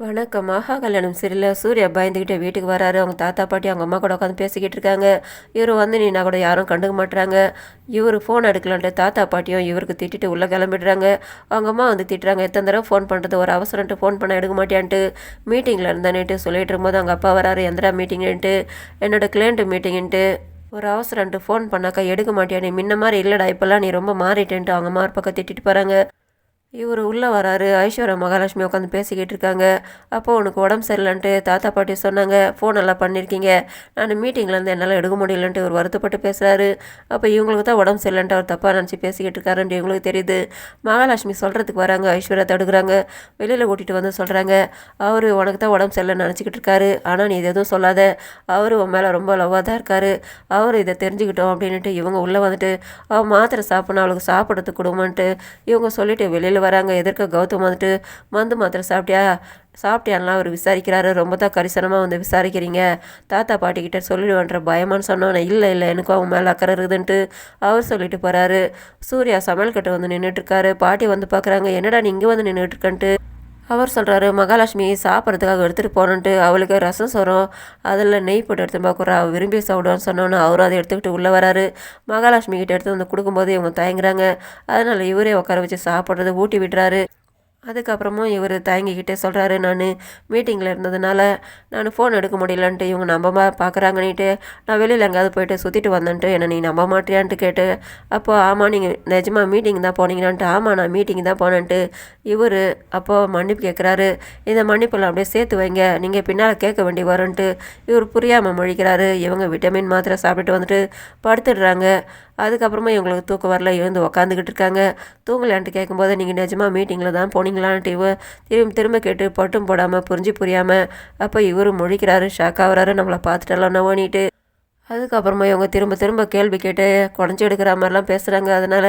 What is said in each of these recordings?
வணக்கம். மகா கல்யாணம் சரியில்லை. சூர்யா பயந்துக்கிட்டே வீட்டுக்கு வராரு. அவங்க தாத்தா பாட்டி அவங்க அம்மா கூட உட்காந்து பேசிக்கிட்டு இருக்காங்க. இவர் வந்து நீனா கூட யாரும் கண்டுக்க மாட்டுறாங்க இவர் ஃபோன் எடுக்கலான்ட்டு தாத்தா பாட்டியும் இவருக்கு திட்டிட்டு உள்ளே கிளம்பிடுறாங்க. அவங்க அம்மா வந்து திட்டுறாங்க. எத்தனை தடவை ஃபோன் பண்ணுறது ஒரு அவசரம்ட்டு ஃபோன் பண்ண எடுக்க மாட்டியான்ட்டு. மீட்டிங்கில் இருந்தானேட்டு சொல்லிட்டு இருக்கும்போது அவங்க அப்பா வராரு. எந்திரா மீட்டிங்ன்ட்டு என்னோட கிளைண்ட்டு மீட்டிங்ன்ட்டு ஒரு அவசரம்ட்டு ஃபோன் பண்ணாக்கா எடுக்க மாட்டியா? நீ முன்ன மாதிரி இல்லைடா. இப்போல்லாம் நீ ரொம்ப மாறிட்டேன்ட்டு. அவங்க அம்மா பக்கம் திட்டிட்டு போகிறாங்க இவர் உள்ளே வராரு. ஐஸ்வர்யா மகாலட்சுமி உட்காந்து பேசிக்கிட்டு இருக்காங்க. அப்போ உனக்கு உடம்பு சரியில்லைன்ட்டு தாத்தா பாட்டி சொன்னாங்க. ஃபோன் எல்லாம் பண்ணியிருக்கீங்க நான் மீட்டிங்லேருந்து என்னால் எடுக்க முடியலன்ட்டு இவர் வருத்தப்பட்டு பேசுகிறாரு அப்போ இவங்களுக்கு தான் உடம்பு சரியில்லைன்ட்டு அவர் தப்பாக நினச்சி பேசிக்கிட்டு இருக்காருன்ட்டு இவங்களுக்கு தெரியுது. மகாலட்சுமி சொல்கிறதுக்கு வராங்க. ஐஸ்வர்யா தடுக்கிறாங்க. வெளியில் கூட்டிகிட்டு வந்து சொல்கிறாங்க அவர் உனக்கு தான் உடம்பு சரியில்லைன்னு நினச்சிக்கிட்டு இருக்காரு. ஆனால் நீ இது எதுவும் சொல்லாத. அவர் உன் மேலே ரொம்ப லவ்வாக தான் இருக்காரு. அவர் இதை தெரிஞ்சுக்கிட்டோம் அப்படின்ட்டு இவங்க உள்ளே வந்துட்டு அவள் மாத்திரை சாப்பிட்ணும் அவளுக்கு சாப்பிட்றதுக்கு கொடுமான்ட்டு இவங்க சொல்லிவிட்டு வெளியில் வராங்க. எதிர்க்க கௌதம் வந்துட்டு மந்து மாத்திரை சாப்பிட்டியா? சாப்பிட்டியான்லாம் அவர் விசாரிக்கிறாரு. ரொம்ப தான் கரிசனமாக வந்து விசாரிக்கிறீங்க. தாத்தா பாட்டிக்கிட்ட சொல்லிடுவேன்ற பயமான்னு சொன்னோன்னே இல்லை இல்லை எனக்கும் அவங்க மேலே அக்கறை இருக்குதுன்ட்டு அவர் சொல்லிட்டு போகிறாரு சூர்யா சமையல் கட்டு வந்து நின்றுட்டுருக்காரு பாட்டி வந்து பார்க்குறாங்க. என்னடா நீ இங்கே வந்து நின்றுட்டுருக்கன்ட்டு அவர் சொல்கிறாரு மகாலட்சுமி சாப்பிட்றதுக்காக எடுத்துகிட்டு போனன்ட்டு அவளுக்கு ரசம் சொரம் அதில் நெய் போட்டு எடுத்து பார்க்குறா அவள் விரும்பி சாப்பிடுவான்னு சொன்னோன்னே அவரும் அதை எடுத்துக்கிட்டு உள்ளே வராரு. மகாலட்சுமி கிட்ட எடுத்து வந்து கொடுக்கும்போது இவங்க தயங்குறாங்க. அதனால் இவரே உட்கார வச்சு சாப்பிட்றது ஊட்டி விடுறாரு அதுக்கப்புறமும் இவர் தயங்கிக்கிட்டே சொல்கிறாரு நான் மீட்டிங்கில் இருந்ததுனால நான் ஃபோன் எடுக்க முடியலன்ட்டு இவங்க நம்ப பார்க்குறாங்கன்னுட்டு நான் வெளியில் எங்கேயாவது போயிட்டு சுற்றிட்டு வந்தேன்ட்டு என்னை நீ நம்ப மாட்டியான்ட்டு கேட்டு அப்போது ஆமாம் நீங்கள் நிஜமாக மீட்டிங் தான் போனீங்கன்னான்ட்டு ஆமாம் நான் மீட்டிங் தான் போனேன்ட்டு இவர் அப்போது மன்னிப்பு கேட்குறாரு இந்த மன்னிப்பெல்லாம் அப்படியே சேர்த்து வைங்க நீங்கள் பின்னால் கேட்க வேண்டி வரும்ன்ட்டு இவர் புரியாமல் முழிக்கிறாரு இவங்க விட்டமின் மாத்திரை சாப்பிட்டுட்டு வந்துட்டு படுத்துடுறாங்க அதுக்கப்புறமா இவங்களுக்கு தூக்கம் வரல எழுந்து உக்காந்துக்கிட்டு இருக்காங்க. தூங்கலான்ட்டு கேட்கும்போது நீங்கள் நிஜமாக மீட்டிங்கில் தான் போனீங்களான்ட்டு இவ திரும்ப திரும்ப கேட்டு பட்டும் போடாமல் புரிஞ்சு புரியாமல் அப்போ இவரும் முழிக்கிறாரு ஷாக் ஆகுறாரு நம்மளை பார்த்துட்டெல்லாம் நோனிட்டு அதுக்கப்புறமா இவங்க திரும்ப திரும்ப கேள்வி கேட்டு குடஞ்சி எடுக்கிற மாதிரிலாம் பேசுகிறாங்க அதனால்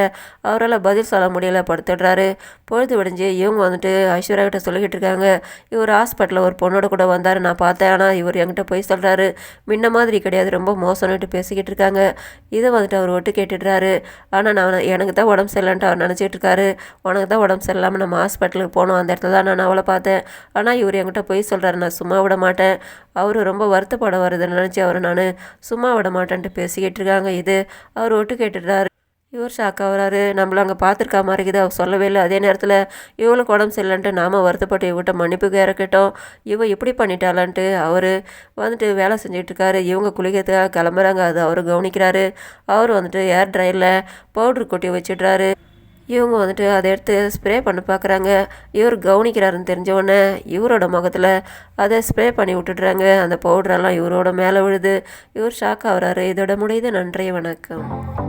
அவரால் பதில் சொல்ல முடியல படுத்துடுறாரு. பொழுது விடிஞ்சு இவங்க வந்துட்டு ஐஸ்வர்யா கிட்ட சொல்லிக்கிட்டு இருக்காங்க. இவர் ஹாஸ்பிட்டலில் ஒரு பொண்ணோட கூட வந்தார் நான் பார்த்தேன். ஆனால் இவர் என்கிட்ட போய் சொல்கிறாரு முன்ன மாதிரி கிடையாது ரொம்ப மோசம்னுட்டு பேசிக்கிட்டு இருக்காங்க. இதை வந்துட்டு அவர் ஒட்டு கேட்டுடுறாரு. ஆனால் நான் எனக்கு தான் உடம்பு சரியில்லைன்ட்டு அவர் நினச்சிட்டு இருக்காரு. உனக்கு தான் உடம்பு சரியில்லாமல் நம்ம ஹாஸ்பிட்டலுக்கு போனோம் அந்த இடத்துல தான் நான் அவளை பார்த்தேன். ஆனால் இவர் என்கிட்ட போய் சொல்கிறாரு நான் சும்மா விட மாட்டேன். அவர் ரொம்ப வருத்தப்பட வருதுன்னு நினச்சி அவர் நான் சும்மா விட மாட்டேன்ட்டு பேசிக்கிட்டு இருக்காங்க. இது அவர் ஒட்டு கேட்டுடுறாரு. இவர் ஷாக்காக வராரு நம்மள அங்கே பார்த்துருக்கா மாதிரி இருக்குது அவர் சொல்லவே இல்லை. அதே நேரத்தில் இவளுக்கு உடம்பு சரியில்லைன்ட்டு நாம் வருத்தப்பட்டு இவகிட்ட மன்னிப்பு கேட்கட்டும் இவன் இப்படி பண்ணிட்டாளான்ட்டு அவர் வந்துட்டு வேலை செஞ்சுட்டு இருக்காரு. இவங்க குளிக்கிறதுக்காக கிளம்புறாங்க. அது அவர் கவனிக்கிறாரு. அவர் வந்துட்டு ஏர் ட்ரையரில் பவுட்ரு கொட்டி வச்சிடுறாரு. இவங்க வந்துட்டு அதை எடுத்து ஸ்ப்ரே பண்ண பார்க்குறாங்க. இவர் கவனிக்கிறாருன்னு தெரிஞ்சவொடனே இவரோட முகத்தில் அதை ஸ்ப்ரே பண்ணி விட்டுடுறாங்க. அந்த பவுடரெல்லாம் இவரோட மேலே விழுது. இவர் ஷாக் ஆகுறாரு. இதோட முடியுது நன்றி வணக்கம்.